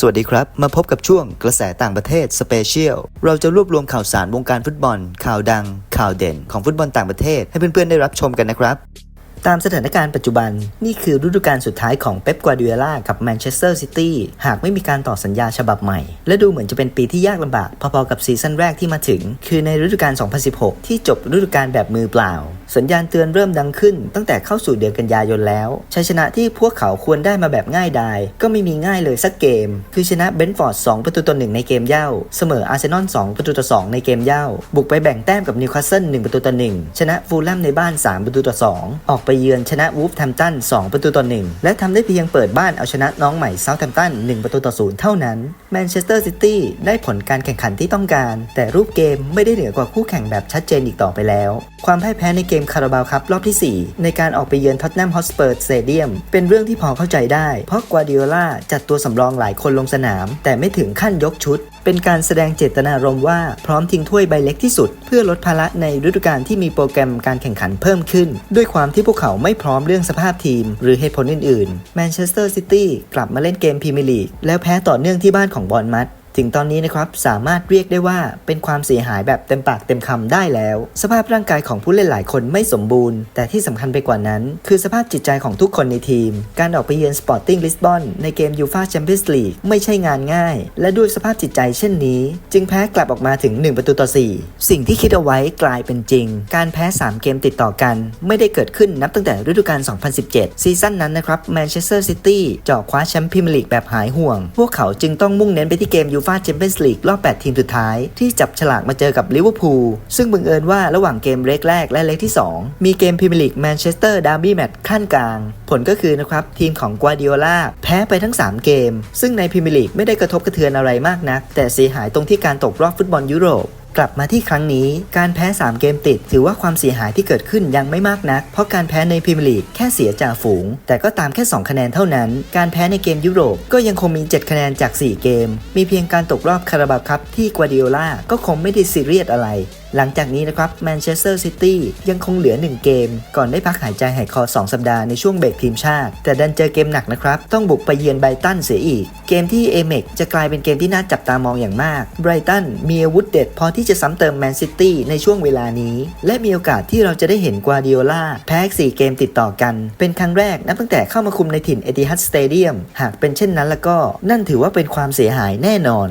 สวัสดีครับ มาพบกับช่วงกระแสต่างประเทศสเปเชียล เราจะรวบรวมข่าวสารวงการฟุตบอล ข่าวดัง ข่าวเด่นของฟุตบอลต่างประเทศ ให้เพื่อนๆได้รับชมกันนะครับ ตามสถานการณ์ปัจจุบัน นี่คือฤดูกาลสุดท้ายของเป๊ปกวาร์ดิโอลากับแมนเชสเตอร์ซิตี้หากไม่มีการต่อสัญญาฉบับใหม่ และดูเหมือนจะเป็นปีที่ยากลำบากพอๆกับซีซั่นแรกที่มาถึง คือในฤดูกาล2016 ที่จบฤดูกาลแบบมือเปล่า สัญญาณเตือนเริ่มดังขึ้น ตั้งแต่เข้าสู่เดือนกันยายนแล้วชัยชนะที่พวกเขาควรได้มาแบบง่ายดาย ก็ไม่มีง่ายเลยสักเกม คือชนะเบนฟอร์ด 2 ประตูต่อหนึ่งในเกมเย่า เสมออาร์เซนอล 2 ประตูต่อ 2 ในเกมเย่า บุกไปแบ่งแต้มกับนิวคาสเซิล 1 ประตูต่อ 1 ชนะฟูลแลมในบ้าน 3 ประตูต่อ 2 ออกไปเยือนชนะวูฟแฮมตัน 2 ประตูต่อ 1 และทำได้เพียงเปิดบ้านเอาชนะน้องใหม่เซาท์แฮมตัน 1 ประตูต่อ 0 เท่านั้น แมนเชสเตอร์ซิตี้ได้ผลการแข่งขันที่ต้องการ แต่รูปเกมไม่ได้เหนือกว่าคู่แข่งแบบชัดเจนอีกต่อไปแล้ว ความพ่ายแพ้ในเกมคาราบาวครับรอบที่ 4 ในการออกไปเยือนท็อตแนมฮอสเปอร์สเตเดียมเป็นเรื่องที่พอเข้าใจได้ เพราะกวาดิโอลาจัดตัวสำรองหลายคนลงสนาม แต่ไม่ถึงขั้นยกชุด เป็นการแสดงเจตนารมณ์ว่าพร้อมทิ้งถ้วยใบเล็กที่สุด เพื่อลดภาระในฤดูกาลที่มีโปรแกรมการแข่งขันเพิ่มขึ้น ด้วยความที่พวกเขาไม่พร้อมเรื่องสภาพทีม หรือเหตุผลอื่นๆแมนเชสเตอร์ซิตี้กลับมาเล่นเกมพรีเมียร์ลีกแล้วแพ้ต่อเนื่องที่บ้านของบอลมัด ถึงตอนนี้นะครับสามารถเรียกได้ว่าเป็นความเสียหายแบบเต็มปากเต็มคำได้แล้ว สภาพร่างกายของผู้เล่นหลายคนไม่สมบูรณ์ แต่ที่สำคัญไปกว่านั้น คือสภาพจิตใจของทุกคนในทีม การออกไปเยือนสปอร์ติ้งลิสบอนในเกมยูฟาแชมเปี้ยนส์ลีกไม่ใช่งานง่าย และด้วยสภาพจิตใจเช่นนี้ จึงแพ้กลับออกมาถึง 1 ประตูต่อ 4 สิ่งที่คิดเอาไว้กลายเป็นจริง การแพ้ 3 เกมติดต่อกัน ไม่ได้เกิดขึ้นนับตั้งแต่ฤดูกาล 2017 ซีซั่นนั้นนะครับแมนเชสเตอร์ซิตี้เจาะคว้าแชมป์พรีเมียร์ลีกแบบหายห่วง พวกเขาจึงต้องมุ่งเน้นไปที่เกมยูฟาแชมเปี้ยนส์ลีกรอบ 8 ทีมสุดท้าย ที่จับฉลากมาเจอกับลิเวอร์พูลซึ่งบังเอิญว่าระหว่างเกมเล็กแรกและเล็กที่ 2 มีเกมพรีเมียร์ลีกแมนเชสเตอร์ดาร์บี้แมตช์ขั้นกลาง ผลก็คือนะครับ ทีมของกวาดิโอลาแพ้ไปทั้ง 3 เกม ซึ่งในพรีเมียร์ลีกไม่ได้กระทบกระเทือนอะไรมากนัก แต่เสียหายตรงที่การตกรอบฟุตบอลยุโรป กลับมาที่ครั้งนี้การแพ้ 3 เกมติด ถือว่าความเสียหายที่เกิดขึ้นยังไม่มากนัก เพราะการแพ้ในพรีเมียร์ลีกแค่เสียจ่าฝูง แต่ก็ตามแค่ 2 คะแนนเท่านั้น การแพ้ในเกมยุโรปก็ยังคงมี 7 คะแนนจาก 4 เกม มีเพียงการตกรอบคาราบาวคัพที่กวาดิโอลาก็คงไม่ได้ซีเรียสอะไร หลังจากนี้นะครับแมนเชสเตอร์ซิตี้ยังคงเหลือ 1 เกม ก่อนได้พักหายใจหายคอ 2 สัปดาห์ในช่วงเบรกทีมชาติ แต่ดันเจอเกมหนักนะครับ ต้องบุกไปเยือนไบรตันเสียอีก เกมที่เอเมกจะกลายเป็นเกมที่น่าจับตามองอย่างมากไบรตันมีอาวุธเด็ดพอที่จะซ้ำเติมแมนซิตี้ในช่วงเวลานี้ และมีโอกาสที่เราจะได้เห็นกวาดิโอลาแพ้4เกมติดต่อกัน เป็นครั้งแรกนับตั้งแต่เข้ามาคุมในถิ่นเอติฮัดสเตเดียมหากเป็นเช่นนั้นแล้วก็นั่นถือว่าเป็นความเสียหายแน่นอน